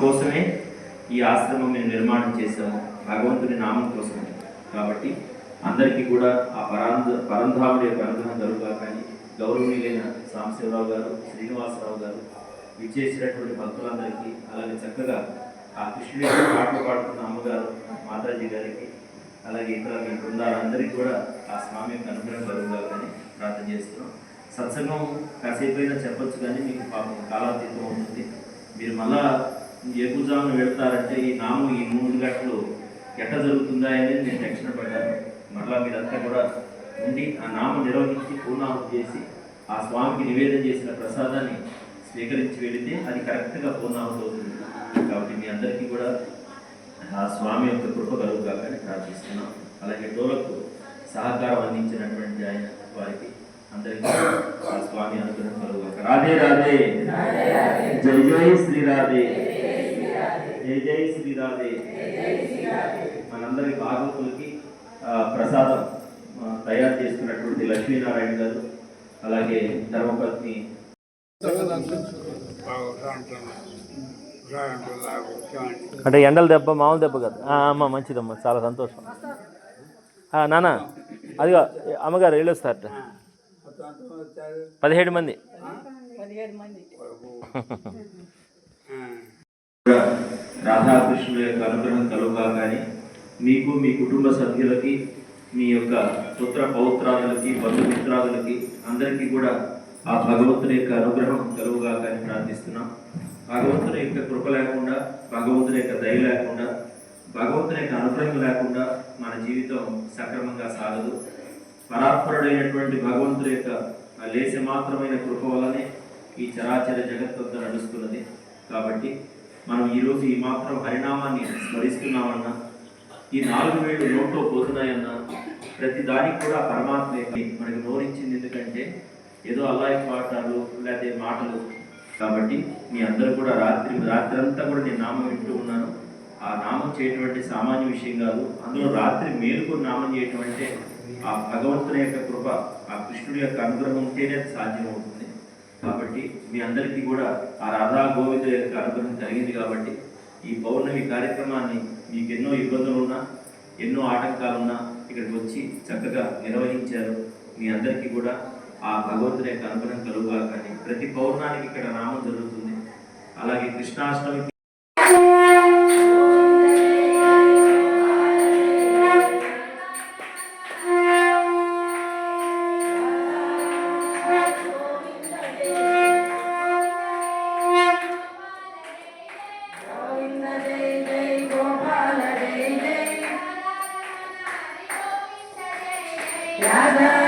కోసమే ఈ ఆశ్రమం మేము నిర్మాణం చేశాము. భగవంతుని నామం కోసమే. కాబట్టి అందరికీ కూడా ఆ పరాంధ పరంధాముడి యొక్క అనుగ్రహం కలుగుగా కానీ గౌరవనీయులైన సాంబశివరావు గారు శ్రీనివాసరావు గారు విచ్చేసినటువంటి భక్తులందరికీ అలాగే చక్కగా ఆ కృష్ణుడి పాటలు పాడుతున్న అమ్మగారు మాతాజీ గారికి అలాగే ఇతర మీ బృందాలందరికీ కూడా ఆ స్వామి యొక్క అనుగ్రహం కలుగుగా కానీ ప్రార్థన చేస్తున్నాం. సత్సంగం కాసేపు అయినా చెప్పొచ్చు కానీ మీకు పాపం కాలాతీతం ఉంటుంది మీరు మళ్ళా పూజాలను వెళ్తారంటే ఈ నామం ఈ మూడు గంటలు ఎట్ట జరుగుతుందా అనేది నేను టెన్షన్ పడ్డాను. మరలా మీరంతా కూడా ఉండి ఆ నామం నిర్వహించి పూర్ణాహుతి చేసి ఆ స్వామికి నివేదన చేసిన ప్రసాదాన్ని స్వీకరించి వెళితే అది కరెక్ట్గా పూర్ణాహుతి అవుతుంది. కాబట్టి మీ అందరికీ కూడా ఆ స్వామి యొక్క కృప కలుగుగాకని ప్రార్థిస్తున్నాం. అలాగే డోలకు సహకారం అందించినటువంటి ఆయన వారికి అందరికీ ఆ స్వామి అనుగ్రహం కలుగుగాక. రాధే రాధే. జై జై శ్రీ రాధే. జై జై శ్రీ రాధే మనందరి భాగవతులకి ఆ, ప్రసాదం తయారు చేసుకున్నటువంటి లక్ష్మీనారాయణ గారు అలాగే ధర్మపత్ని అంటే ఎండల దెబ్బ మామూలు దెబ్బ కదా ఆ, అమ్మ మంచిదమ్మా చాలా సంతోషం ఆ, నాన్న అదిగో అమ్మగారు వెళ్ళొస్తారట పదిహేడు మంది కూడా రాధాకృష్ణుల యొక్క అనుగ్రహం కలుగా కానీ మీకు మీ కుటుంబ సభ్యులకి మీ యొక్క పుత్ర పౌత్రాదులకి బంధుమిత్రాదులకి అందరికీ కూడా ఆ భగవంతుని యొక్క అనుగ్రహం కలుగుగా కానీ ప్రార్థిస్తున్నాం. భగవంతుని యొక్క కృప లేకుండా భగవంతుని యొక్క దయ లేకుండా భగవంతుని యొక్క అనుగ్రహం లేకుండా మన జీవితం సక్రమంగా సాగదు. పరాత్పరుడైనటువంటి భగవంతుడి యొక్క ఆ మాత్రమైన కృప వలనే ఈ చరాచర జగత్తంతా నడుస్తున్నది. కాబట్టి మనం ఈరోజు ఈ మాత్రం హరినామాన్ని స్మరిస్తున్నామన్నా ఈ నాలుగు వేలు నోట్లో పోతున్నాయన్నా ప్రతి దానికి కూడా పరమాత్మే మనకి నోరించింది ఎందుకంటే ఏదో అల్లాయి పాటలు లేకపోతే మాటలు. కాబట్టి మీ అందరూ కూడా రాత్రి రాత్రి అంతా కూడా నేను నామం వింటూ ఉన్నాను. ఆ నామం చేయటువంటి సామాన్య విషయం కాదు. అందులో రాత్రి మేలుకొని నామం చేయటం అంటే ఆ భగవంతుని యొక్క కృప ఆ కృష్ణుడి యొక్క అనుగ్రహం ఉంటేనే సాధ్యమవుతుంది. మీ అందరికీ కూడా ఆ రాధా గోవింద యొక్క అనుగ్రహం కలిగింది కాబట్టి ఈ పౌర్ణమి కార్యక్రమాన్ని మీకు ఎన్నో ఇబ్బందులు ఉన్నా ఎన్నో ఆటంకాలున్నా ఇక్కడికి వచ్చి చక్కగా నిర్వహించారు. మీ అందరికీ కూడా ఆ భగవంతుని యొక్క అనుగ్రహం కలుగుగా కానీ ప్రతి పౌర్ణానికి ఇక్కడ నామం జరుగుతుంది. అలాగే కృష్ణాష్టమికి రాధారమణ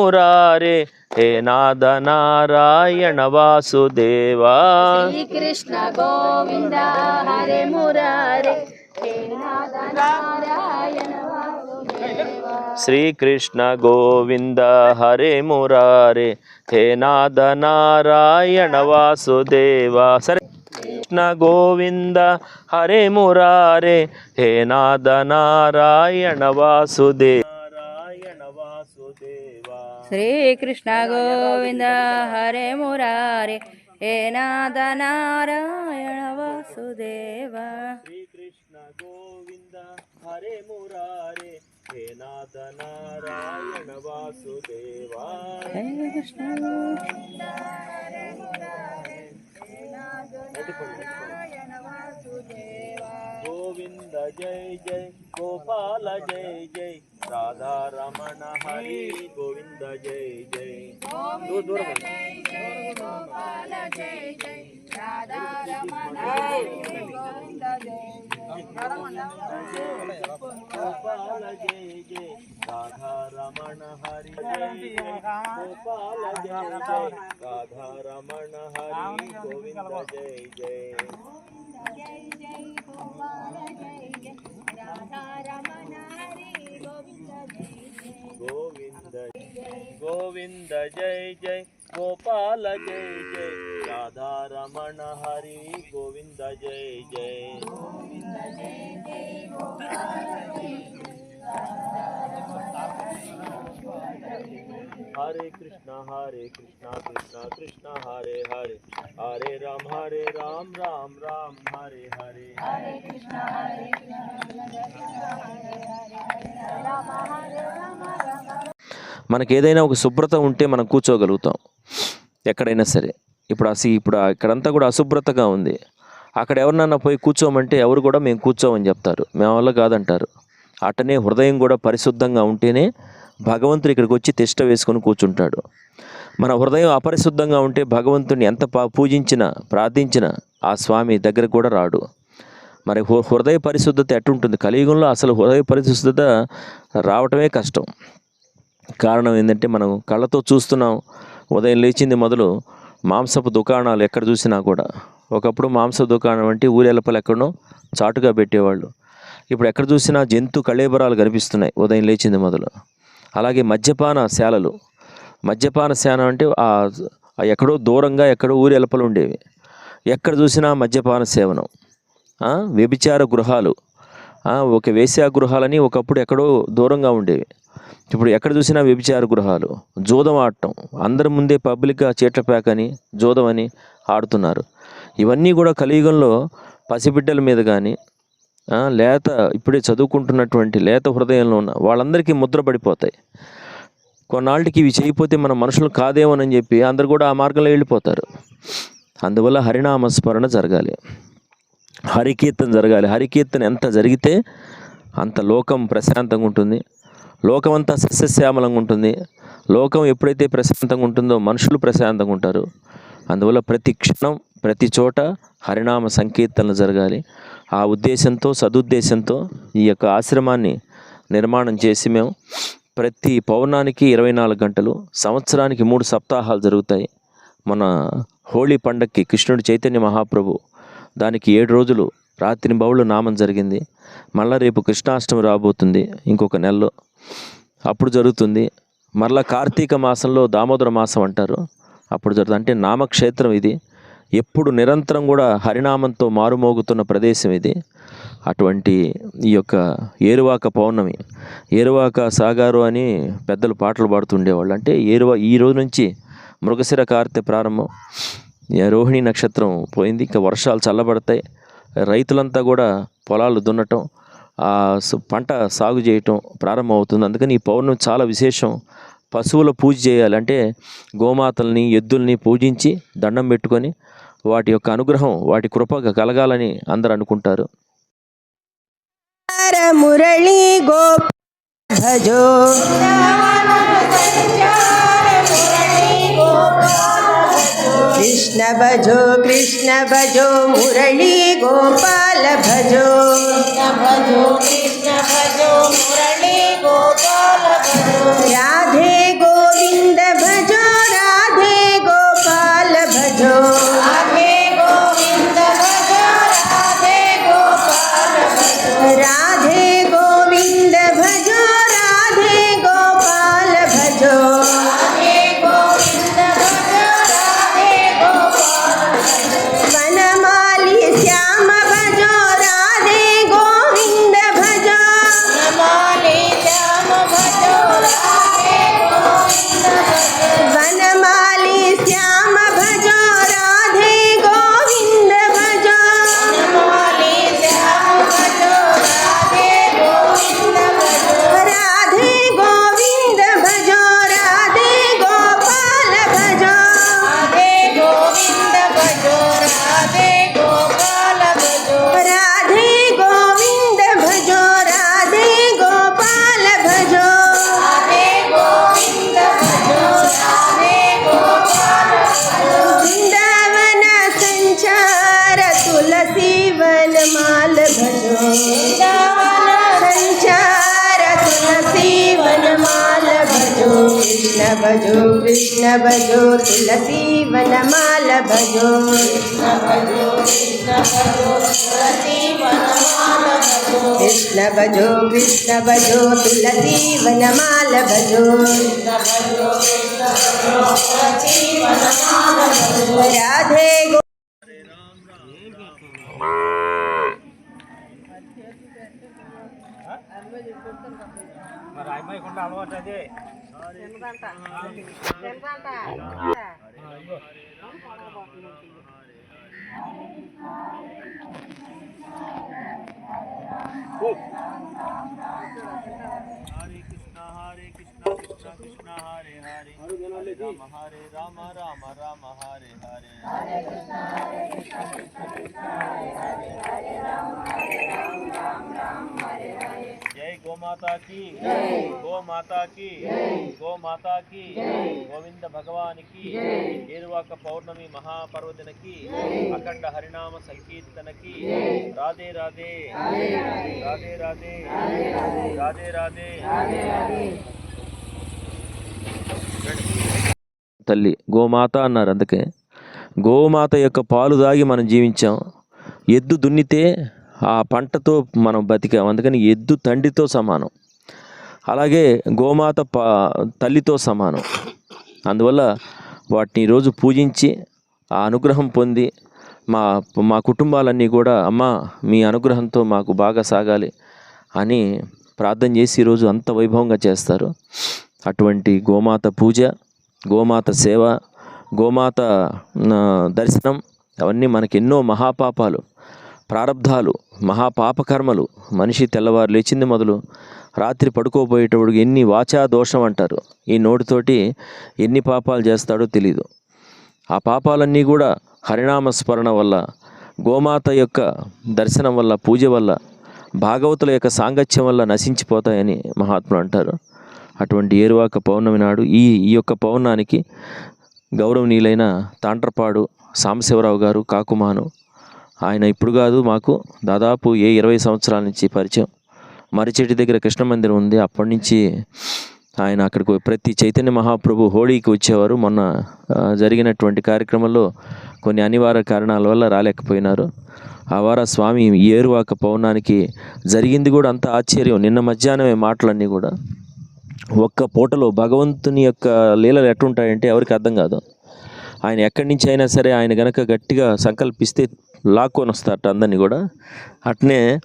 ಮುರಾರೆ ಹೇ ನಾದ ನಾರಾಯಣ ವಾಸುದೇವ. ಕೃಷ್ಣ ಗೋವಿಂದ ಹರೆ ಮುರಾರೆ ಶ್ರೀ ಕೃಷ್ಣ ಗೋವಿಂದ ಹರೆ ಮುರಾರೆ ಹೇ ನಾದ ನಾರಾಯಣ ವಾಸುದೇವ. ಸರಿ. ಕೃಷ್ಣ ಗೋವಿಂದ ಹರೆ ಮುರಾರೆ ಹೇ ನಾದ ನಾರಾಯಣ ವಾಸುದೇವ. ಶ್ರೀಕೃಷ್ಣ ಗೋವಿಂದ ಹರೇ ಮುರಾರಿ ಹೇ ನಾದ ನಾರಾಯಣ ವಾಸುದೇವ. ಶ್ರೀಕೃಷ್ಣ ಗೋವಿಂದ ಹರೇ ಮುರಾರಿ ಹೇ ನಾದ ನಾರಾಯಣ ವಾಸುದೇವ. ಕೃಷ್ಣ. ಗೋವಿಂದ ಜೈ ಜೈ ಗೋಪಾಲ ಜೈ ಜೈ మురారే హే నాద నారాయణ వాసుదేవా హరే కృష్ణ గోవింద జై జై గోపాల జై జై రాధా రమణ హరి గోవింద జై జై దూరం దూరం గోపాల జై జై రాధా రమణ హరి జై జై గోపాల జై జై రాధా రమణ హరి గోవింద జై జై గోవింద గోవింద జయ జయ గోపాల జయ జయ రాధారమణ హరి గోవింద జై జై హరే కృష్ణ హరే కృష్ణ కృష్ణ కృష్ణ హరే హరే హరే రామ్ హరే రామ్ రామ్ రామ్ హరే హరే మనకి ఏదైనా ఒక శుభ్రత ఉంటే మనం కూర్చోగలుగుతాం ఎక్కడైనా సరే. ఇప్పుడు అసి ఇప్పుడు ఇక్కడంతా కూడా అశుభ్రతగా ఉంది. అక్కడ ఎవరినన్నా పోయి కూర్చోమంటే ఎవరు కూడా మేము కూర్చోమని చెప్తారు. మేము వల్ల కాదంటారు. అటనే హృదయం కూడా పరిశుద్ధంగా ఉంటేనే భగవంతుడు ఇక్కడికి వచ్చి తిష్ట వేసుకొని కూర్చుంటాడు. మన హృదయం అపరిశుద్ధంగా ఉంటే భగవంతుని ఎంత పూజించినా ప్రార్థించినా ఆ స్వామి దగ్గరకు కూడా రాడు. మరి హృదయ పరిశుద్ధత ఎట్టుంటుంది? కలియుగంలో అసలు హృదయ పరిశుద్ధత రావటమే కష్టం. కారణం ఏంటంటే మనం కళ్ళతో చూస్తున్నాం. ఉదయం లేచింది మొదలు మాంసపు దుకాణాలు ఎక్కడ చూసినా కూడా. ఒకప్పుడు మాంస దుకాణం అంటే ఊరెలపలు ఎక్కడనో చాటుగా పెట్టేవాళ్ళు. ఇప్పుడు ఎక్కడ చూసినా జంతు కళేబరాలు కనిపిస్తున్నాయి ఉదయం లేచింది మొదలు. అలాగే మద్యపాన శాలలు. మద్యపాన శాన అంటే ఎక్కడో దూరంగా ఎక్కడో ఊరి ఎలపలు ఉండేవి. ఎక్కడ చూసినా మద్యపాన సేవనం. వ్యభిచార గృహాలు. ఒక వేశ్యా గృహాలని ఒకప్పుడు ఎక్కడో దూరంగా ఉండేవి. ఇప్పుడు ఎక్కడ చూసినా వ్యభిచార గృహాలు. జూదం ఆడటం. అందరి ముందే పబ్లిక్గా చీట్ల ప్యాక్ అని జూదం అని ఆడుతున్నారు. ఇవన్నీ కూడా కలియుగంలో పసిబిడ్డల మీద కానీ లేత ఇప్పుడే చదువుకుంటున్నటువంటి లేత హృదయంలో ఉన్న వాళ్ళందరికీ ముద్ర పడిపోతాయి. కొన్నాళ్ళకి ఇవి చేయకపోతే మన మనుషులు కాదేమోనని చెప్పి అందరు కూడా ఆ మార్గంలో వెళ్ళిపోతారు. అందువల్ల హరినామ స్మరణ జరగాలి. హరికీర్తన జరగాలి. హరికీర్తన ఎంత జరిగితే అంత లోకం ప్రశాంతంగా ఉంటుంది. లోకం అంతా సస్యశ్యామలంగా ఉంటుంది. లోకం ఎప్పుడైతే ప్రశాంతంగా ఉంటుందో మనుషులు ప్రశాంతంగా ఉంటారు. అందువల్ల ప్రతి క్షణం ప్రతి చోట హరినామ సంకీర్తనలు జరగాలి. ఆ ఉద్దేశంతో సదుద్దేశంతో ఈ యొక్క ఆశ్రమాన్ని నిర్మాణం చేసి మేము ప్రతి పౌర్ణానికి ఇరవై నాలుగు గంటలు సంవత్సరానికి మూడు సప్తాహాలు జరుగుతాయి. మన హోళీ పండక్కి కృష్ణుడు చైతన్య మహాప్రభు దానికి ఏడు రోజులు రాత్రి బౌళ్ళు నామం జరిగింది. మళ్ళా రేపు కృష్ణాష్టమి రాబోతుంది ఇంకొక నెలలో. అప్పుడు జరుగుతుంది. మరలా కార్తీక మాసంలో దామోదర మాసం అంటారు. అప్పుడు జరుగుతుంది. అంటే నామక్షేత్రం ఇది. ఎప్పుడు నిరంతరం కూడా హరినామంతో మారుమోగుతున్న ప్రదేశం ఇది. అటువంటి ఈ యొక్క ఏరువాక పౌర్ణమి ఏరువాక సాగారు అని పెద్దలు పాటలు పాడుతుండేవాళ్ళు అంటే ఏరువా ఈ రోజు నుంచి మృగశిర కార్తె ప్రారంభం. రోహిణి నక్షత్రం పోయింది. ఇంకా వర్షాలు చల్లబడతాయి. రైతులంతా కూడా పొలాలు దున్నటం. పంట సాగు చేయటం ప్రారంభమవుతుంది. అందుకని ఈ పౌర్ణమి చాలా విశేషం. పశువుల పూజ చేయాలంటే గోమాతల్ని ఎద్దుల్ని పూజించి దండం పెట్టుకొని వాటి యొక్క అనుగ్రహం వాటి కృప కలగాలని అందరు అనుకుంటారు हर मुरली गोप भजो कृष्ण भजो कृष्ण भजो मुरली गोपाल भजो भजो कृष्ण भजो मुरली गोपाल भजो राधे భజో తులసీ వనమాల భజో కృష్ణ భజో కృష్ణ భజో తులసీ వనమాల భజో రాధే గో మరి అమ్మాయికుండా అలవాటు అదే. ఓ. कृष्णा कृष्णा कृष्णा हरे हरे हरे राम हरे राम। राम राम हरे हरे हरे कृष्णा हरे जय गो माता की जय गो माता की गो माता की गोविंद भगवान की निर्वाक पौर्णमी महापर्वदिन की अखंड हरिनाम संकीर्तन की राधे राधे राधे राधे राधे राधे తల్లి గోమాత అన్నారు. అందుకే గోమాత యొక్క పాలు దాగి మనం జీవించాం. ఎద్దు దున్నితే ఆ పంటతో మనం బతికాం. అందుకని ఎద్దు తండ్రితో సమానం. అలాగే గోమాత పా తల్లితో సమానం. అందువల్ల వాటిని రోజు పూజించి ఆ అనుగ్రహం పొంది మా మా కుటుంబాలన్నీ కూడా అమ్మ మీ అనుగ్రహంతో మాకు బాగా సాగాలి అని ప్రార్థన చేసి ఈరోజు అంత వైభవంగా చేస్తారు. అటువంటి గోమాత పూజ గోమాత సేవ గోమాత దర్శనం అవన్నీ మనకి ఎన్నో మహాపాపాలు ప్రారంధాలు మహాపాపకర్మలు. మనిషి తెల్లవారు లేచింది మొదలు రాత్రి పడుకోబోయేటప్పుడు ఎన్ని వాచా దోషం అంటారు. ఈ నోటితోటి ఎన్ని పాపాలు చేస్తాడో తెలీదు. ఆ పాపాలన్నీ కూడా హరినామ స్మరణ వల్ల గోమాత యొక్క దర్శనం వల్ల పూజ వల్ల భాగవతుల యొక్క సాంగత్యం వల్ల నశించిపోతాయని మహాత్ములు అంటారు. అటువంటి ఏరువాక పౌర్ణమి నాడు ఈ ఈ యొక్క పౌర్ణానికి గౌరవనీయులైన తాండ్రపాడు సాంబశివరావు గారు కాకుమాను ఆయన ఇప్పుడు కాదు మాకు దాదాపు ఏ ఇరవై సంవత్సరాల నుంచి పరిచయం. మరిచెట్టు దగ్గర కృష్ణ మందిరం ఉంది అప్పటి నుంచి ఆయన అక్కడికి ప్రతి చైతన్య మహాప్రభు హోళీకి వచ్చేవారు. మొన్న జరిగినటువంటి కార్యక్రమంలో కొన్ని అనివార్య కారణాల వల్ల రాలేకపోయినారు. ఆ వార స్వామి ఈ ఏరువాక పౌర్ణానికి జరిగింది కూడా అంత ఆశ్చర్యం. నిన్న మధ్యాహ్నమే మాటలన్నీ కూడా. ఒక్క పూటలో భగవంతుని యొక్క లీలలు ఎట్టుంటాయంటే ఎవరికి అర్థం కాదు. ఆయన ఎక్కడి నుంచి అయినా సరే ఆయన గనక గట్టిగా సంకల్పిస్తే లాక్కొని వస్తారట అందరినీ కూడా. అట్నే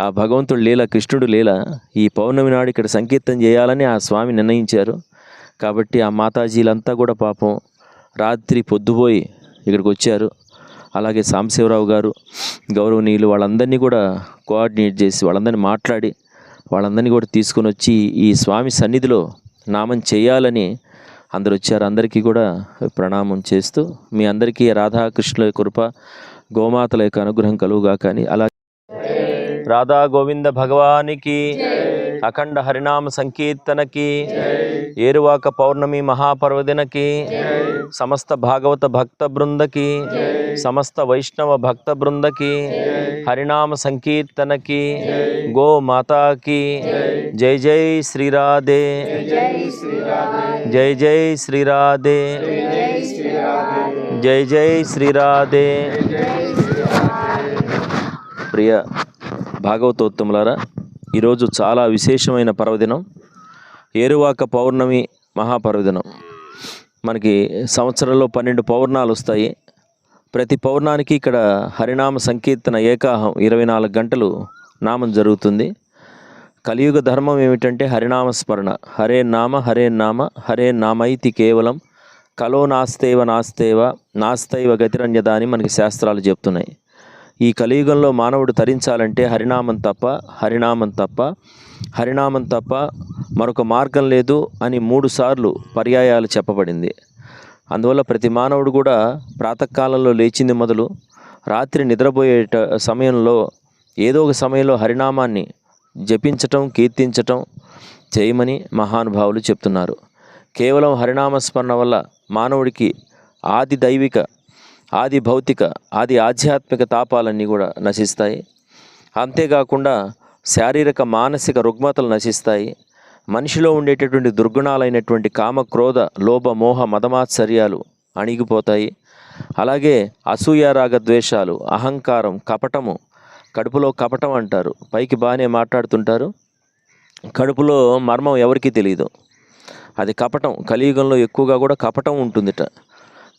ఆ భగవంతుడు లీల కృష్ణుడు లీల ఈ పౌర్ణమి నాడు ఇక్కడ సంకీర్తం చేయాలని ఆ స్వామి నిర్ణయించారు. కాబట్టి ఆ మాతాజీలంతా కూడా పాపం రాత్రి పొద్దుపోయి ఇక్కడికి వచ్చారు. అలాగే సాంబశివరావు గారు గౌరవనీయులు వాళ్ళందరినీ కూడా కోఆర్డినేట్ చేసి వాళ్ళందరినీ మాట్లాడి వాళ్ళందరినీ కూడా తీసుకొని వచ్చి ఈ స్వామి సన్నిధిలో నామం చేయాలని అందరు వచ్చారు. అందరికీ కూడా ప్రణామం చేస్తూ మీ అందరికీ రాధాకృష్ణుల కృప గోమాతల యొక్క అనుగ్రహం కలుగుగా కానీ అలా రాధా గోవింద భగవానికి అఖండ హరినామ సంకీర్తనకి ఏరువాక పౌర్ణమి మహాపర్వదినకి సమస్త భాగవత భక్త బృందకి సమస్త వైష్ణవ భక్త బృందకి హరినామ సంకీర్తనకి గో మాతాకి జై జై శ్రీరాధే జై జై శ్రీరాధే జై జై శ్రీరాధే. ప్రియ భాగవతోత్తములారా ఈరోజు చాలా విశేషమైన పర్వదినం ఏరువాక పౌర్ణమి మహాపర్వదినం. మనకి సంవత్సరంలో పన్నెండు పౌర్ణాలు వస్తాయి. ప్రతి పౌర్ణానికి ఇక్కడ హరినామ సంకీర్తన ఏకాహం ఇరవై నాలుగు గంటలు నామం జరుగుతుంది. కలియుగ ధర్మం ఏమిటంటే హరినామ స్మరణ. హరే నామ హరే నామ హరే నామైతి కేవలం. కలో నాస్తేవ నాస్తేవ నాస్తైవ గతిరన్యద అని మనకి శాస్త్రాలు చెప్తున్నాయి. ఈ కలియుగంలో మానవుడు తరించాలంటే హరినామం తప్ప హరినామం తప్ప హరినామం తప్ప మరొక మార్గం లేదు అని మూడు సార్లు పర్యాయాలు చెప్పబడింది. అందువల్ల ప్రతి మానవుడు కూడా ప్రాతకాలంలో లేచింది మొదలు రాత్రి నిద్రపోయే సమయంలో ఏదో ఒక సమయంలో హరినామాన్ని జపించటం కీర్తించటం చేయమని మహానుభావులు చెప్తున్నారు. కేవలం హరినామ స్మరణ వల్ల మానవుడికి ఆది దైవిక ఆది భౌతిక ఆది ఆధ్యాత్మిక తాపాలన్నీ కూడా నశిస్తాయి. అంతేకాకుండా శారీరక మానసిక రుగ్మతలు నశిస్తాయి. మనిషిలో ఉండేటటువంటి దుర్గుణాలైనటువంటి కామ క్రోధ లోభ మోహ మదమాత్సర్యాలు అణిగిపోతాయి. అలాగే అసూయ రాగ ద్వేషాలు అహంకారం కపటము కడుపులో కపటం అంటారు. పైకి బాగానే మాట్లాడుతుంటారు. కడుపులో మర్మం ఎవరికీ తెలియదు అది కపటం. కలియుగంలో ఎక్కువగా కూడా కపటం ఉంటుందిట.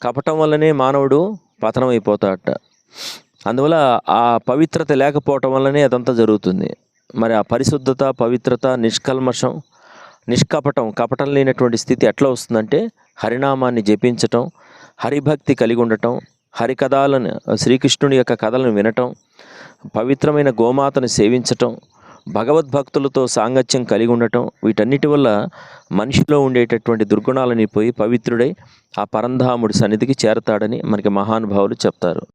కపటం వల్లనే మానవుడు పతనం అయిపోతాడట అందువల్ల ఆ పవిత్రత లేకపోవటం వల్లనే అదంతా జరుగుతుంది. మరి ఆ పరిశుద్ధత పవిత్రత నిష్కల్మషం నిష్కపటం కపటం లేనటువంటి స్థితి ఎట్లా వస్తుందంటే హరినామాన్ని జపించటం హరిభక్తి కలిగి ఉండటం హరికథాలను శ్రీకృష్ణుని యొక్క కథలను వినటం పవిత్రమైన గోమాతను సేవించటం భగవద్భక్తులతో సాంగత్యం కలిగి ఉండటం వీటన్నిటి వల్ల మనిషిలో ఉండేటటువంటి దుర్గుణాలని పోయి పవిత్రుడై ఆ పరంధాముడి సన్నిధికి చేరతాడని మనకి మహానుభావులు చెప్తారు.